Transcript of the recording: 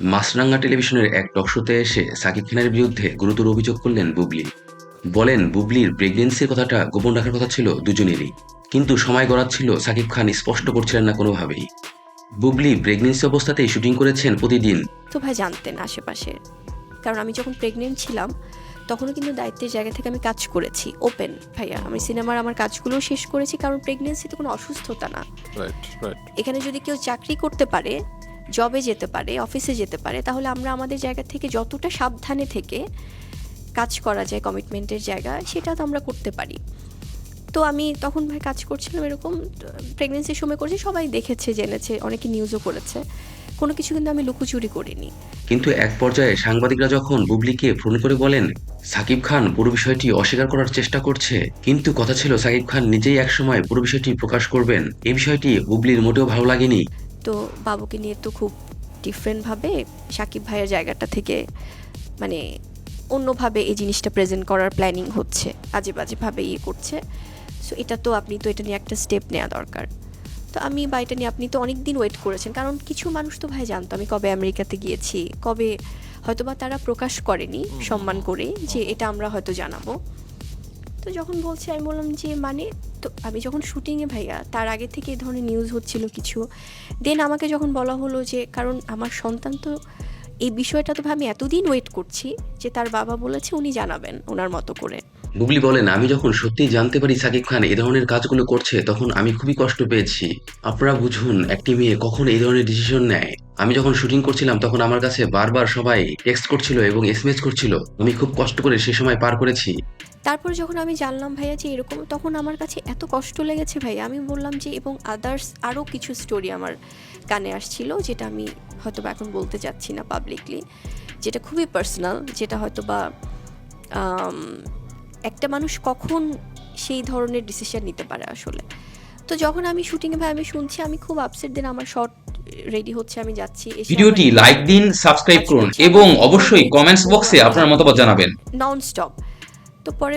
মাছরাঙ্গা টেলিভিশনের এক টকশোতে এসে সাকিব খানের বিরুদ্ধে গুরুতর অভিযোগ করলেন বুবলি। বলেন বুবলির প্রেগনেন্সির কথাটা গোপন রাখার কথা ছিল দুজনেরই। কিন্তু সময় গড়াচ্ছিল সাকিব খান স্পষ্ট করছিলেন না কোনোভাবেই। বুবলি প্রেগনেন্সি অবস্থাতেই শুটিং করেছেন প্রতিদিন। তো ভাই জানতেন আশেপাশে। কারণ আমি যখন প্রেগনেন্ট ছিলাম তখনও কিন্তু দায়িত্বের জায়গা থেকে আমি কাজ করেছি। ওপেন ভাইয়া। আমি সিনেমার আমার কাজগুলোও শেষ করেছি কারণ প্রেগনেন্সি তো কোনো অসুস্থতা না। রাইট রাইট এখানে যদি কেউ চাকরি করতে পারে জবে যেতে পারে অফিসে যেতে পারে, তাহলে আমরা আমাদের জায়গা থেকে যতটা সাবধানে থেকে কাজ করা যায় কমিটমেন্টের জায়গা, সেটা তো আমরা করতে পারি। তো আমি তখন ভাই কাজ করছিলাম এরকম প্রেগনেন্সির সময় করেছি, সবাই দেখেছে, জেনেছে, অনেকে নিউজও করেছে। কোনো কিছু কিন্তু আমি লুকোচুরি করিনি। কিন্তু এক পর্যায়ে সাংবাদিকরা যখন বুবলিকে ফোন করে বলেন, সাকিব খান পুরো বিষয়টি অস্বীকার করার চেষ্টা করছে, কিন্তু কথা ছিল সাকিব খান নিজেই একসময় পুরো বিষয়টি প্রকাশ করবেন। এই বিষয়টি বুবলির মোটেও ভালো লাগেনি। তো বাবুকে নিয়ে তো খুব ডিফারেন্টভাবে সাকিব ভাইয়ের জায়গাটা থেকে মানে অন্যভাবে এই জিনিসটা প্রেজেন্ট করার প্ল্যানিং হচ্ছে আজে বাজেভাবে ইয়ে করছে। সো এটা তো আপনি তো এটা নিয়ে একটা স্টেপ নেওয়া দরকার। তো আমি বা এটা নিয়ে আপনি তো অনেক দিন ওয়েট করেছেন কারণ কিছু মানুষ তো ভাই জানতো আমি কবে আমেরিকাতে গিয়েছি কবে হয়তোবা তারা প্রকাশ করেনি সম্মান করে যে এটা আমরা হয়তো জানাব। তো যখন বলছে আমি বললাম যে মানে তো আমি যখন শুটিংয়ে ভাইয়া, তার আগে থেকে এই ধরনের নিউজ হচ্ছিল কিছু। দেন আমাকে যখন বলা হলো যে, কারণ আমার সন্তান তো, এই বিষয়টা তো আমি এতদিন ওয়েট করছি যে তার বাবা বলেছে উনি জানাবেন ওনার মতো করে। বুবলি বলেন, আমি যখন সত্যিই জানতে পারি সাকিব খান এই ধরনের কাজগুলো করছে, তখন আমি খুবই কষ্ট পেয়েছি। আপনারা বুঝুন, একটি মেয়ে কখন এই ধরনের ডিসিশন নেয়? আমি যখন শুটিং করছিলাম, তখন আমার কাছে বারবার সবাই টেক্সট করছিল এবং এসএমএস করছিল। আমি খুব কষ্ট করে সে সময় পার করেছি। তারপর যখন আমি জানলাম ভাইয়া যে এরকম তখন আমার কাছে এত কষ্ট লেগেছে ভাইয়া। আমি বললাম যে এবং আদার্স আরও কিছু স্টোরি আমার কানে আসছিল যেটা আমি হয়তো বা এখন বলতে চাচ্ছি না পাবলিকলি যেটা খুবই পার্সোনাল যেটা হয়তো বা একটা মানুষ কখন সেই ধরনের ডিসিশন নিতে পারে আসলে। তো যখন আমি শুটিংয়ে ভাই আমি শুনছি আমি খুব আপসেট দিন আমার শর্ট রেডি হচ্ছে আমি যাচ্ছি ভিডিওটি লাইক দিন সাবস্ক্রাইব করুন এবং অবশ্যই কমেন্টস বক্সে আপনার মতামত জানাবেন। নন স্টপ তো পরে